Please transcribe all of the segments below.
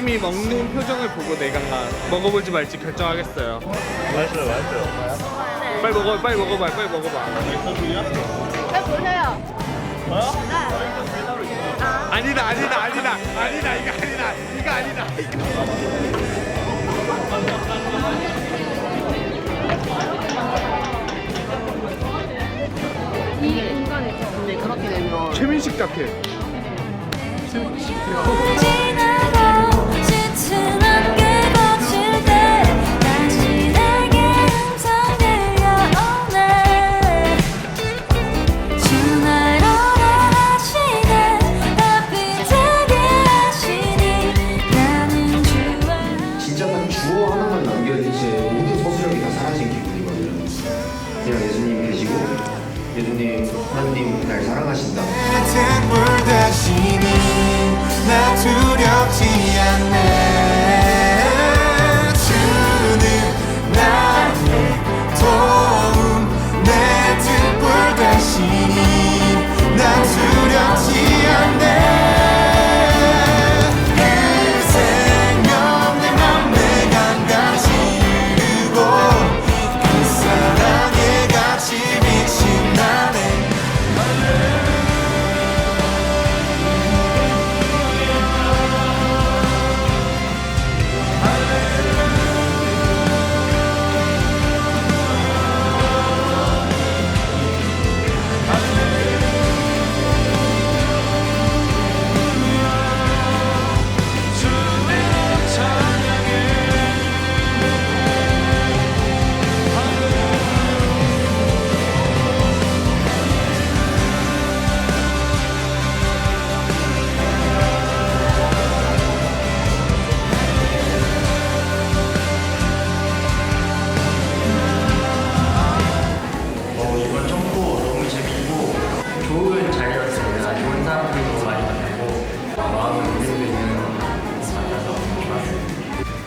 쌤이 먹는 표정을 보고 내가 먹어볼지 말지 결정하겠어요. 맛있어요, 맛있어요. 네. 빨리 먹어, 빨리 먹어봐, 빨리 먹어봐. 잘 보세요. 뭐야? 아니다, 아니다, 아니다, 아니다, 이거 아니다, 이거 아니다. 이 인간에서 근데 네, 그렇게 되면 최민식 같아. 최민식. 하신다. 같은 물 다시는 나 두렵지 않네.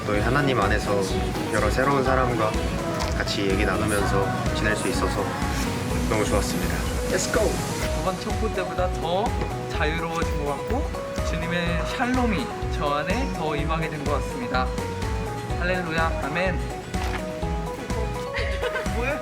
또 하나님 안에서 여러 새로운 사람과 같이 얘기 나누면서 지낼 수 있어서 너무 좋았습니다. Let's go! 저번 청포 때보다 더 자유로워진 것 같고 주님의 샬롬이 저 안에 더 임하게 된 것 같습니다. 할렐루야, 아멘. 뭐야?